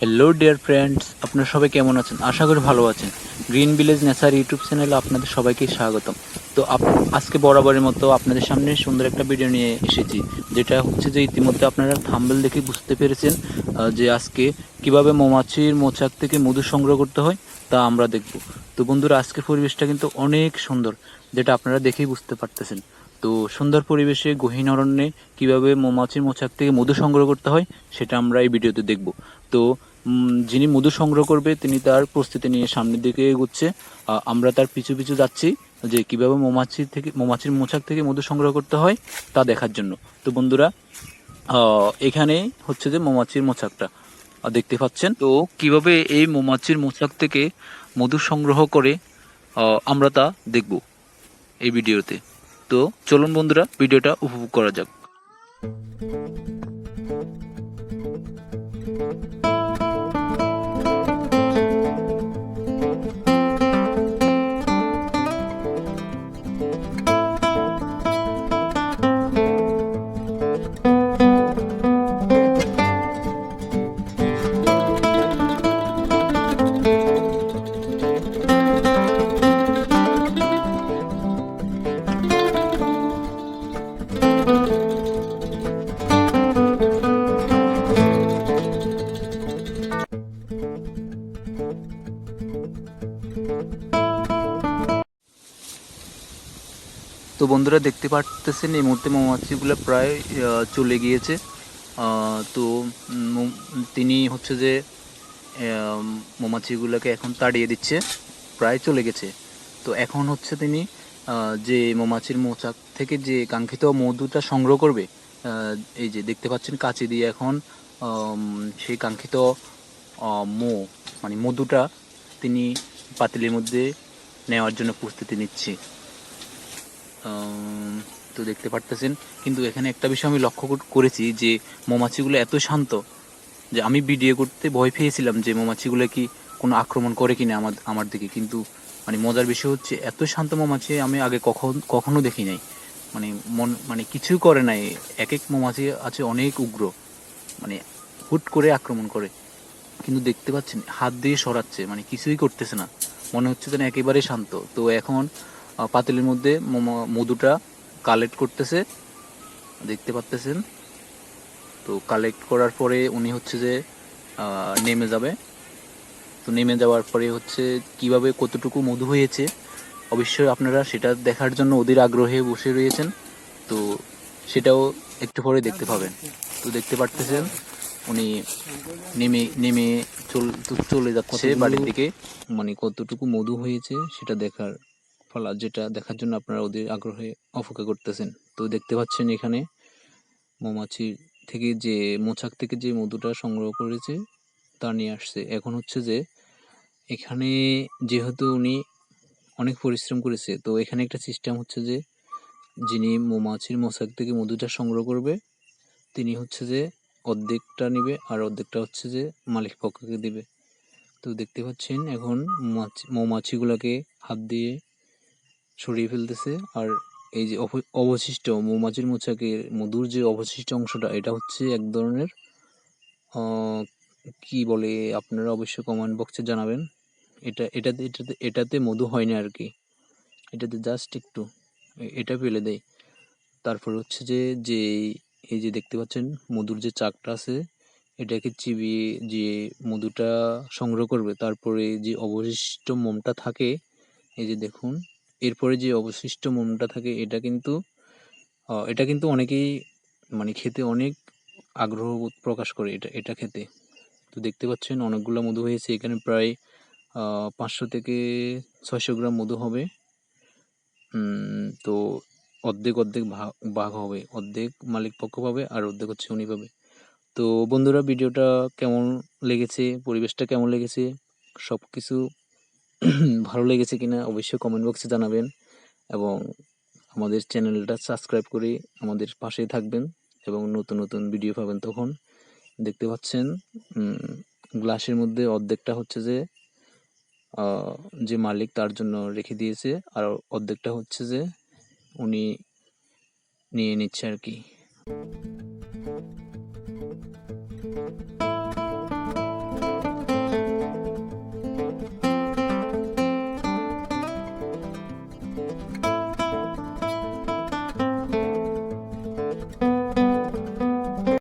Hello dear friends আপনারা সবাই কেমন আছেন? আশা করি ভালো আছেন। গ্রিন ভিলেজ নেচার ইউটিউব চ্যানেলে আপনাদের সবাইকে স্বাগতম। তো আজকে বরাবরের মতো আপনাদের সামনে সুন্দর একটা ভিডিও নিয়ে এসেছি, যেটা হচ্ছে যে ইতিমধ্যে আপনারা থাম্বেল দেখে বুঝতে পেরেছেন যে আজকে কীভাবে মৌমাছির মোচাক থেকে মধু সংগ্রহ করতে হয় তা আমরা দেখব। তো বন্ধুরা, আজকের পরিবেশটা কিন্তু অনেক সুন্দর, যেটা আপনারা দেখেই বুঝতে পারতেছেন। তো সুন্দর পরিবেশে গহীন অরণ্যে কীভাবে মৌমাছির মোচাক থেকে মধু সংগ্রহ করতে হয় সেটা আমরা এই ভিডিওতে দেখব। তো যিনি মধু সংগ্রহ করবে তিনি তার প্রস্তুতি নিয়ে সামনের দিকে এগুচ্ছে। আমরা তার পিছু পিছু যাচ্ছি যে কীভাবে মৌমাছি থেকে মৌমাছির মোচাক থেকে মধু সংগ্রহ করতে হয় তা দেখার জন্য। তো বন্ধুরা আহ, এখানে হচ্ছে যে মৌমাছির মোচাকটা দেখতে পাচ্ছেন? তো কীভাবে এই মৌমাছির মোচাক থেকে মধু সংগ্রহ করে আমরা তা দেখব এই ভিডিওতে। তো চলুন বন্ধুরা ভিডিওটা উপভোগ করা যাক। তো বন্ধুরা দেখতে পারতেছেন এই মুহূর্তে মৌমাছিগুলো প্রায় চলে গিয়েছে। তো তিনি হচ্ছে যে মৌমাছিগুলোকে এখন তাড়িয়ে দিচ্ছে, প্রায় চলে গেছে। তো এখন হচ্ছে তিনি যে মৌমাছির মোচাক থেকে যে কাঙ্ক্ষিত মধুটা সংগ্রহ করবে এই যে দেখতে পাচ্ছেন কাঁচি দিয়ে এখন সেই কাঙ্ক্ষিত মো মানে মধুটা তিনি পাতিলের মধ্যে নেওয়ার জন্য প্রস্তুতি নিচ্ছে। তো দেখতে পারতেছেন। কিন্তু এখানে একটা বিষয় আমি লক্ষ্য করেছি যে মৌমাছিগুলো এত শান্ত যে আমি ভিডিও করতে ভয় পেয়েছিলাম যে মৌমাছিগুলো কি কোনো আক্রমণ করে কিনা আমার আমার দিকে। কিন্তু মানে মজার বিষয় হচ্ছে এত শান্ত মৌমাছি আমি আগে কখন, কখনো দেখি নাই। মানে মন মানে কিছুই করে নাই। এক এক মৌমাছি আছে অনেক উগ্র মানে হুট করে আক্রমণ করে। কিন্তু দেখতে পাচ্ছেন, হাত দিয়ে সরাচ্ছে মানে কিছুই করতেছে না। মনে হচ্ছে যেন একেবারে শান্ত। তো এখন পাতিলের মধ্যে মোমো- মধুটা কালেক্ট করতেছে দেখতে পাচ্তেছেন। তো কালেক্ট করার পরে উনি হচ্ছে যে নেমে যাবে। তো নেমে যাওয়ার পরে হচ্ছে কীভাবে কতটুকু মধু হয়েছে অবশ্যই আপনারা সেটা দেখার জন্য ওদের আগ্রহে বসে রয়েছেন। তো সেটাও একটু পরে দেখতে পাবেন। তো দেখতে পারতেছেন উনি নেমে নেমে চল চলে যাচ্ছে বাড়ির দিকে। মানে কতটুকু মধু হয়েছে সেটা দেখার ফলা যেটা দেখার জন্য আপনারা ওদের আগ্রহে অপেক্ষা করতেছেন। তো দেখতে পাচ্ছেন এখানে মৌমাছি থেকে যে মোচাক থেকে যে মধুটা সংগ্রহ করেছে, তা নিয়ে আসছে। এখন হচ্ছে যে, এখানে যেহেতু উনি অনেক পরিশ্রম করেছে, তো এখানে একটা সিস্টেম হচ্ছে যে, যিনি মৌমাছির মোচাক থেকে মধুটা সংগ্রহ করবে, তিনি হচ্ছে যে, অর্ধেকটা নেবে আর অর্ধেকটা হচ্ছে যে, মালিক পক্ষকে দিবে। তো দেখতে পাচ্ছেন এখন মৌমাছি- মৌমাছিগুলোকে হাত দিয়ে সরিয়ে ফেলতেছে। আর এই যে অব- অবশিষ্ট মৌমাছির মোচাকের মধুর যে অবশিষ্ট অংশটা, এটা হচ্ছে এক ধরনের কি বলে আপনারা অবশ্যই কমেন্ট বক্সে জানাবেন। এটা, এটাতে এটাতে এটাতে মধু হয় না আর কি এটাতে জাস্ট একটু, এটা ফেলে দেয় তারপর হচ্ছে যে যে এই যে দেখতে পাচ্ছেন, মধুর যে চাকটা আছে, এটাকে চিবিয়ে, যে মধুটা সংগ্রহ করবে, তারপরে যে অবশিষ্ট মোমটা থাকে, এই যে দেখুন এরপরে যে অবশিষ্ট মোমটা থাকে, এটা কিন্তু এটা কিন্তু অনেকেই মানে খেতে অনেক আগ্রহ প্রকাশ করে এটা এটা খেতে। তো দেখতে পাচ্ছেন অনেকগুলো মধু হয়েছে, এখানে প্রায় পাঁচশো থেকে ছয়শো গ্রাম মধু হবে। তো অর্ধেক অর্ধেক ভাগ ভাগ হবে, অর্ধেক মালিক পক্ষ পাবে আর অর্ধেক হচ্ছে উনি পাবে। তো বন্ধুরা, ভিডিওটা কেমন লেগেছে, পরিবেশটা কেমন লেগেছে সব কিছু ভালো লেগেছে কিনা অবশ্যই কমেন্ট বক্সে জানাবেন এবং আমাদের চ্যানেলটা সাবস্ক্রাইব করে আমাদের পাশেই থাকবেন এবং নতুন নতুন ভিডিও পাবেন তখন। দেখতে পাচ্ছেন গ্লাসের মধ্যে অর্ধেকটা হচ্ছে যে যে মালিক তার জন্য রেখে দিয়েছে আর অর্ধেকটা হচ্ছে যে উনি নিয়ে নিচ্ছে আর কি।